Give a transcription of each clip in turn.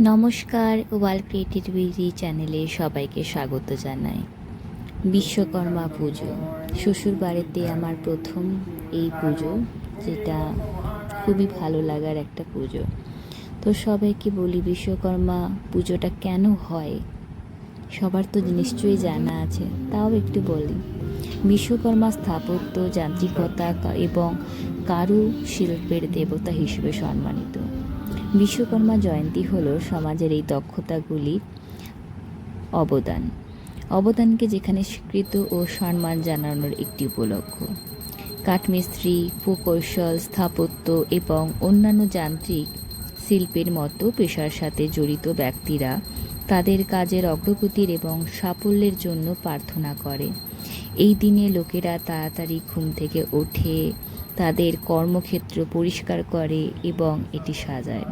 নমস্কার world creativity চ্যানেলে সবাইকে স্বাগত জানাই। বিশ্বকর্মা পুজো। শ্বশুর বাড়িতে আমার প্রথম এই পুজো, যেটা খুবই ভালো লাগার একটা পুজো। তো সবাইকে বলি, বিশ্বকর্মা পুজোটা কেন হয়? সবার তো নিশ্চয়ই জানা আছে, তাও একটু বলি। বিশ্বকর্মা স্থাপত্য, যান্ত্রিকতা এবং কারু শিল্পের দেবতা হিসেবে সম্মানিত। বিশ্বকর্মা জয়ন্তী হল সমাজের এই দক্ষতাগুলির অবদান। অবদানকে যেখানে স্বীকৃত ও সম্মান জানানোর একটি উপলক্ষ। কাঠমিস্ত্রি, প্রকৌশল, স্থাপত্য এবং অন্যান্য যান্ত্রিক শিল্পের মতো পেশার সাথে জড়িত ব্যক্তিরা তাদের কাজের অগ্রগতির এবং সাফল্যের জন্য প্রার্থনা করে। এই দিনে লোকেরা তাড়াতাড়ি ঘুম থেকে ওঠে তাদের কর্মক্ষেত্র পরিষ্কার করে এবং এটি সাজায়।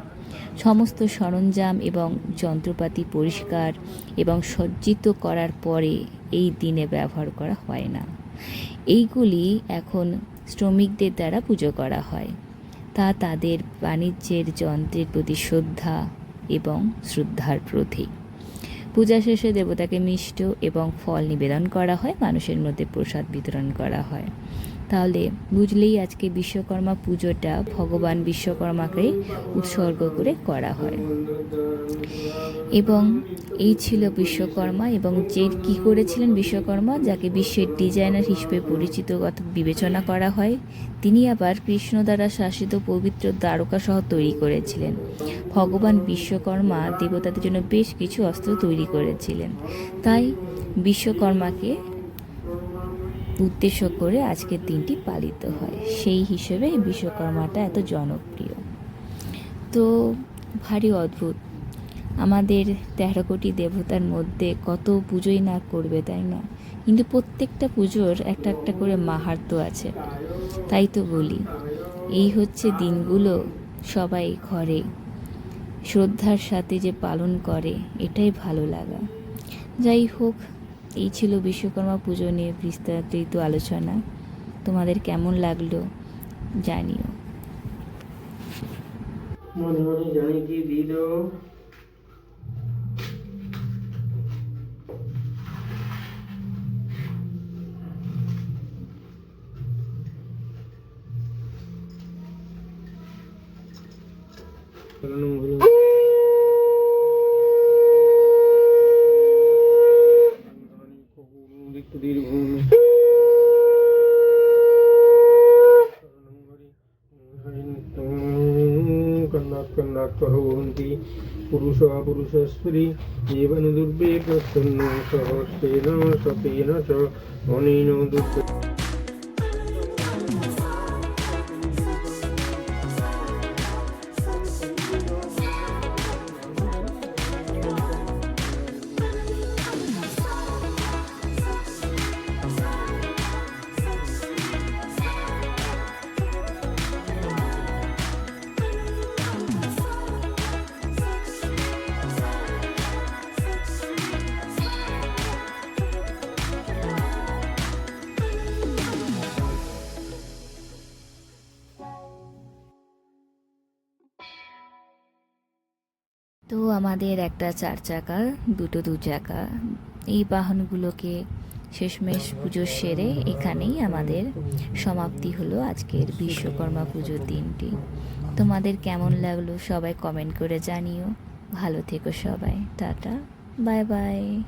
সমস্ত সরঞ্জাম এবং যন্ত্রপাতি পরিষ্কার এবং সজ্জিত করার পরে এই দিনে ব্যবহার করা হয় না। এইগুলি এখন শ্রমিকদের দ্বারা পুজো করা হয়। তা তাদের বাণিজ্যের যন্ত্রের প্রতি শ্রদ্ধা এবং শ্রদ্ধার প্রতীক। পূজা শেষে দেবতাকে মিষ্ট এবং ফল নিবেদন করা হয়, মানুষের মধ্যে প্রসাদ বিতরণ করা হয়। তাহলে বুঝলেই আজকে বিশ্বকর্মা পুজোটা ভগবান বিশ্বকর্মাকে উৎসর্গ করে করা হয়। এবং এই ছিল বিশ্বকর্মা এবং যে কি করেছিলেন বিশ্বকর্মা, যাকে বিশ্বের ডিজাইনার হিসেবে পরিচিত অর্থাৎ বিবেচনা করা হয়, তিনি আবার কৃষ্ণ দ্বারা শাসিত পবিত্র দ্বারকা সহ তৈরি করেছিলেন। ভগবান বিশ্বকর্মা দেবতাদের জন্য বেশ কিছু অস্ত্র তৈরি করেছিলেন। তাই বিশ্বকর্মাকে উদ্দেশ্য করে আজকের দিনটি পালিত হয়। সেই হিসেবে এই বিশ্বকর্মাটা এত জনপ্রিয়। তো ভারী অদ্ভুত। আমাদের তেরো কোটি দেবতার মধ্যে কত পুজোই না করবে, তাই না? কিন্তু প্রত্যেকটা পুজোর একটা একটা করে মাহাত্ম্য আছে। তাই তো বলি, এই হচ্ছে দিনগুলো সবাই ঘরে। শ্রদ্ধার সাথে যে পালন করে, এটাই ভালো লাগা। যাই হোক এই ছিল বিশ্বকর্মা পুজো নিয়ে বিস্তারিত আলোচনা। তোমাদের কেমন লাগল জানিও। জানি কি কন্নাত করন্তি পুরুষ পুরুষস্ত্রী জীবন দুর্বে প্রসন্ন সহস্তেন সতেন চ অনেন দুর্বে তো আমাদের একটা চার চাকা, দুটো দু চাকা। এই বাহনগুলোকে শেষমেশ পুজো সেরে এখানেই আমাদের সমাপ্তি হলো আজকের বিশ্বকর্মা পুজোর দিনটি। তোমাদের কেমন লাগল সবাই কমেন্ট করে জানিও। ভালো থেকো সবাই। Tata, bye bye.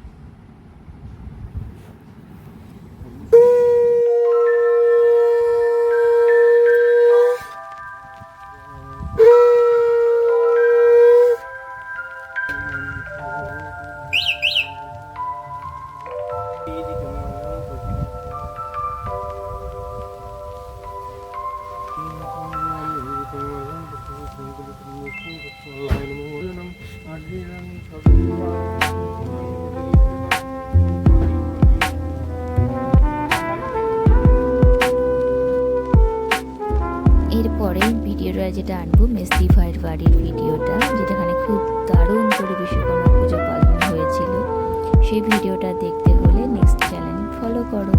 ভিডিওটা যেটা আনব মেসি ভাইয়ের বাড়ির ভিডিওটা যেটাখানে খুব দারুণ করে বিশ্বকর্মা পুজো পালন হয়েছিল। সেই ভিডিওটা দেখতে হলে নেক্সট চ্যানেল ফলো করো।